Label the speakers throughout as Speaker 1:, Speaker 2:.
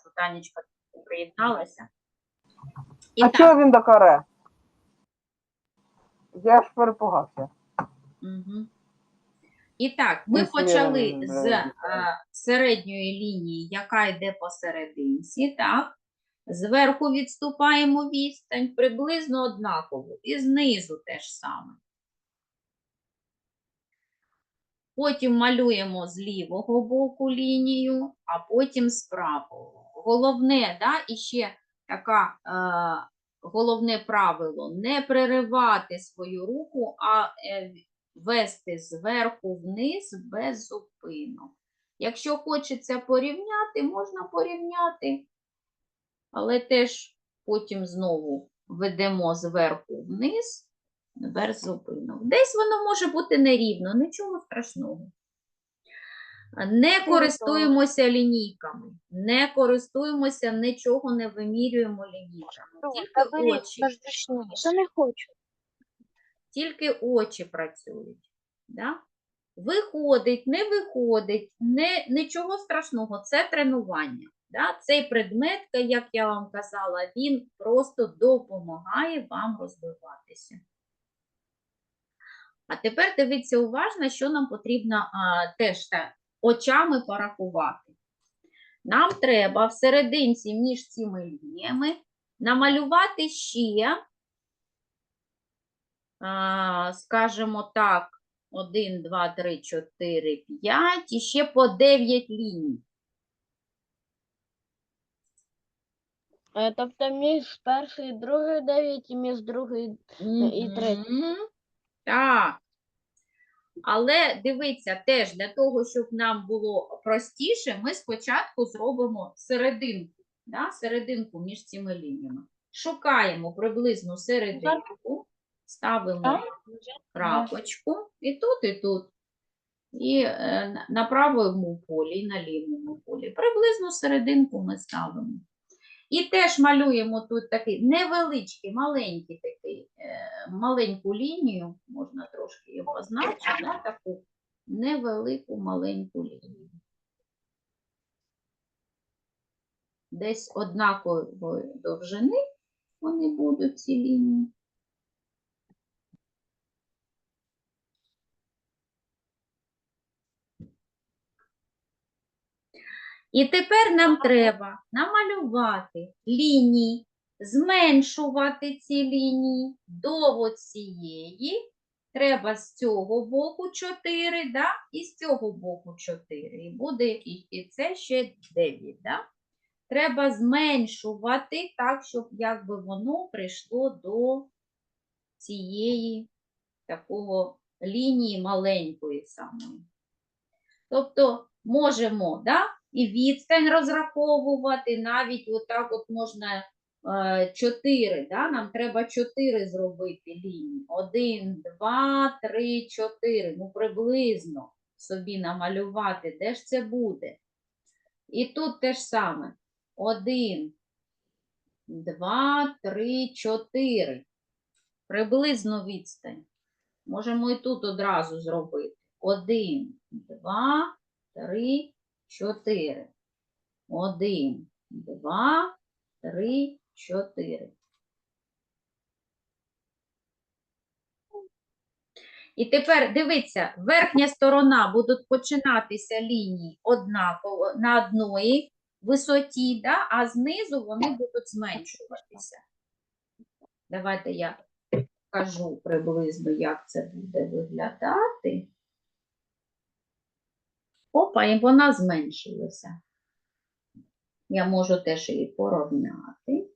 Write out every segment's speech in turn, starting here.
Speaker 1: що Танечка приєдналася. І
Speaker 2: А
Speaker 1: так,
Speaker 2: чого він до каре? Я ж перепугався.
Speaker 1: Угу. І так, ми
Speaker 2: Після,
Speaker 1: почали з е, середньої лінії, яка йде посерединці, так? Зверху відступаємо відстань, приблизно однаково, і знизу теж саме. Потім малюємо з лівого боку лінію, а потім з правого. Головне, да, і ще така, е, головне правило не переривати свою руку, а е, вести зверху вниз без зупинок. Якщо хочеться порівняти, можна порівняти, але теж потім знову ведемо зверху вниз без зупинок. Десь воно може бути нерівно, нічого страшного. Не користуємося лінійками, не користуємося, нічого не вимірюємо лінійками. Тільки очі.
Speaker 3: Та не хочу.
Speaker 1: тільки очі працюють. Да? Виходить, не виходить, не, нічого страшного, це тренування. Да? Цей предмет, як я вам казала, він просто допомагає вам розвиватися. А тепер дивіться уважно, що нам потрібно а, теж так, очами порахувати. Нам треба в серединці між цими лініями намалювати ще скажімо так, 1, 2, 3, 4, 5 і ще по 9 ліній.
Speaker 3: Е, Тобто між першою і другою 9 і між другою. і третій.
Speaker 1: Так. Але дивіться, теж для того, щоб нам було простіше, ми спочатку зробимо серединку, да? серединку між цими лініями. Шукаємо приблизну серединку, ставимо крапочку і тут, і тут. І е, на- правому полі, і на лівому полі. Приблизно серединку ми ставимо. І теж малюємо тут такий невеличкий, маленький такий, е, маленьку лінію, можна трошки його позначити, да, таку невелику маленьку лінію. Десь однакової довжини вони будуть ці лінії. І тепер нам треба намалювати лінії, зменшувати ці лінії до цієї. Треба з цього боку 4, да? і з цього боку 4. І буде і, і це ще 9. Да? Треба зменшувати так, щоб якби воно прийшло до цієї такого лінії маленької самої. Тобто можемо, да? І відстань розраховувати, навіть отак от можна 4, да? нам треба 4 зробити лінії. 1, 2, 3, 4, ну приблизно собі намалювати, де ж це буде. І тут те ж саме. 1, 2, 3, 4. Приблизно відстань. Можемо і тут одразу зробити. 1, 2, 3, 4. 1, 2, 3, 4. І тепер дивіться, верхня сторона будуть починатися лінії однаково на одній висоті, да? а знизу вони будуть зменшуватися. Давайте я покажу приблизно, як це буде виглядати. Опа, і вона зменшилася. Я можу теж її порівняти.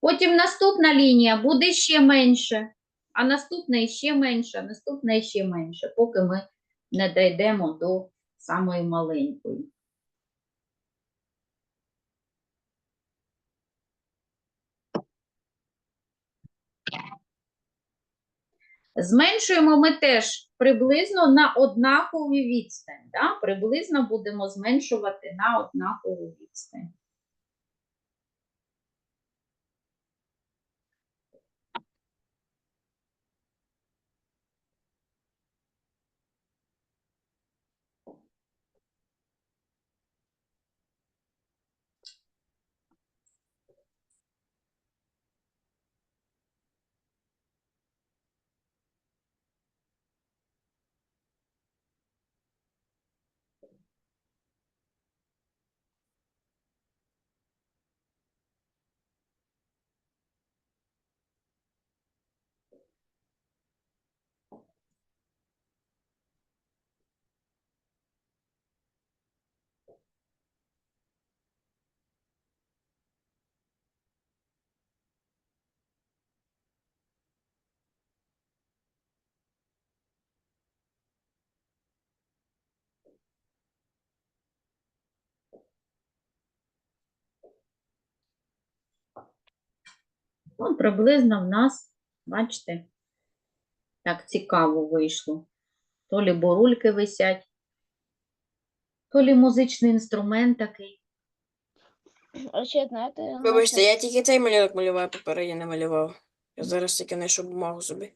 Speaker 1: Потім наступна лінія буде ще менше, а наступна ще менше, а наступна ще менше, поки ми не дійдемо до самої маленької. Зменшуємо ми теж приблизно на однакову відстань. Да? Приблизно будемо зменшувати на однакову відстань. Ну, приблизно в нас, бачите, так цікаво вийшло. То лі борульки висять, то лі музичний інструмент такий.
Speaker 3: А ще, знаєте,
Speaker 4: Вибачте, я тільки цей малюнок малював, попередньо не малював. Я зараз тільки знайшов бумагу собі.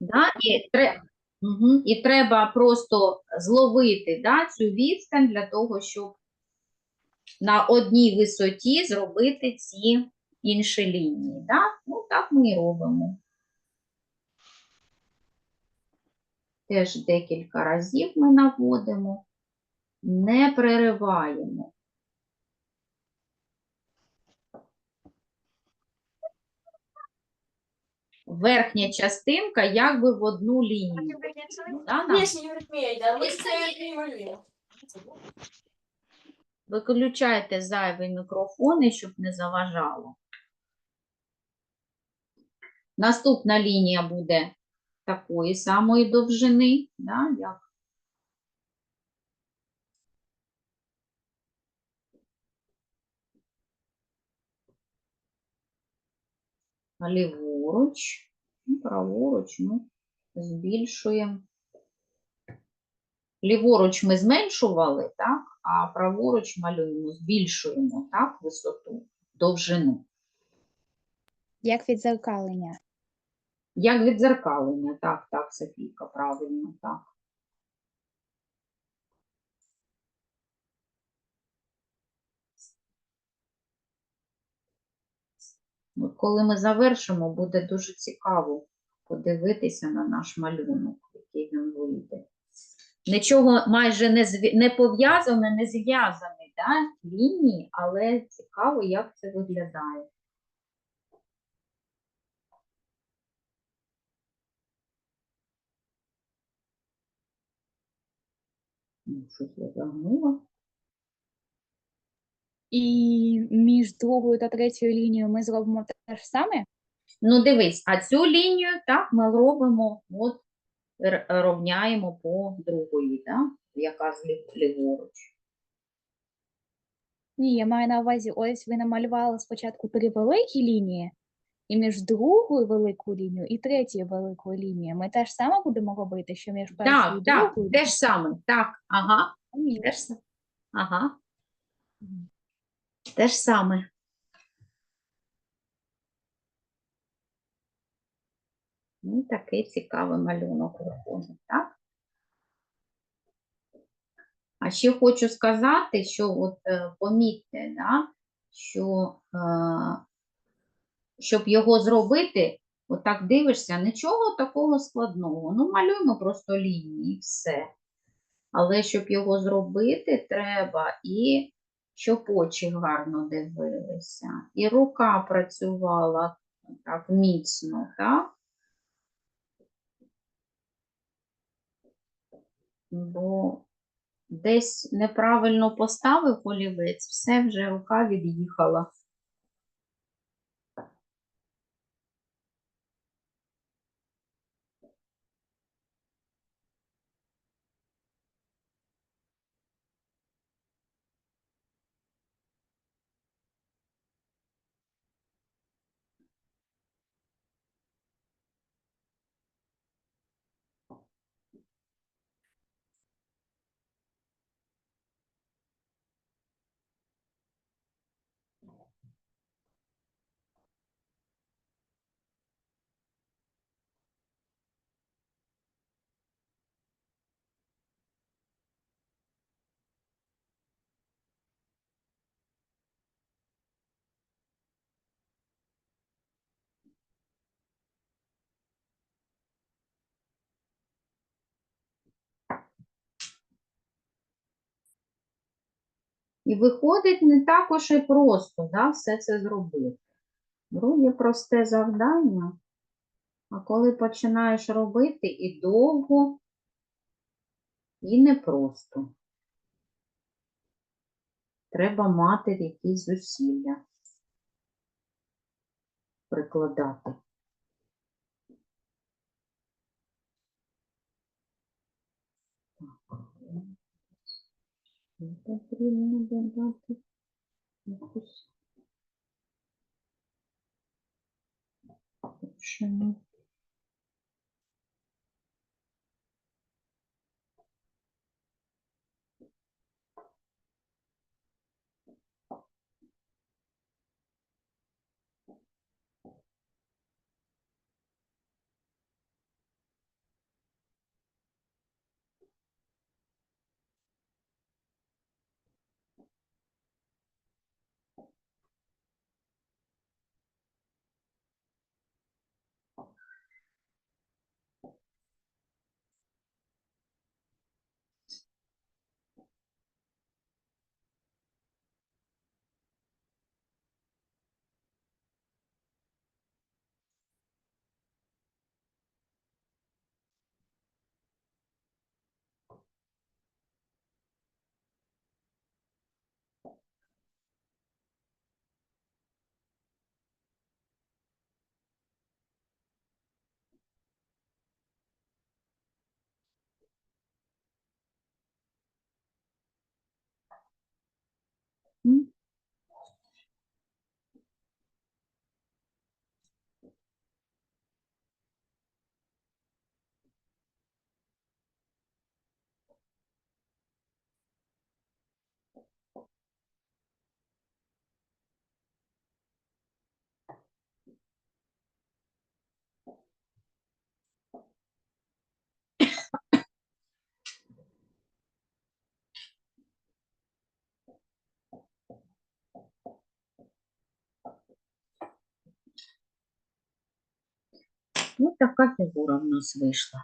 Speaker 1: Да? І, тре... угу. І треба просто зловити да, цю відстань для того, щоб на одній висоті зробити ці інші лінії. Да? Ну, так ми і робимо. Теж декілька разів ми наводимо, не перериваємо. Верхня частинка якби в одну лінію. Да, Виключайте зайві мікрофони, щоб не заважало. Наступна лінія буде такої самої довжини, да, як ліворуч, ну, праворуч ми збільшуємо. Ліворуч ми зменшували, так, а праворуч малюємо, збільшуємо так, висоту, довжину.
Speaker 5: Як відзеркалення.
Speaker 1: Як відзеркалення, так, так, Софійка, правильно, так. Коли ми завершимо, буде дуже цікаво подивитися на наш малюнок, який він вийде. Нічого майже не, зві- не пов'язане, не зв'язані да, лінії, але цікаво, як це виглядає. Ну, Щось я загнула.
Speaker 5: І між другою та третьою лінією ми зробимо те ж саме.
Speaker 1: Ну, дивись, а цю лінію так ми робимо, от рівняємо по другої, да? яка з ліворуч.
Speaker 5: Ні, я маю на увазі, ось ви намалювали спочатку три великі лінії, і між другою великою лінією і третьою великою лінією ми те ж саме будемо робити, що між першою
Speaker 1: Так,
Speaker 5: і
Speaker 1: так, те ж саме. Так, ага, те ж саме. Ага, те ж саме. Ну, такий цікавий малюнок виходить, так? А ще хочу сказати, що от е, помітьте, да, що е, щоб його зробити, отак дивишся, нічого такого складного. Ну, малюємо просто лінії і все. Але щоб його зробити, треба і щоб очі гарно дивилися, і рука працювала так міцно, так? Бо десь неправильно поставив олівець, все вже рука від'їхала. І виходить не так уж і просто да, все це зробити. Вроді просте завдання, а коли починаєш робити і довго, і непросто. Треба мати якісь зусилля прикладати. Так. Ще потрібно додати якусь. Почему? Hmm? Ну, така фігура в нас вийшла.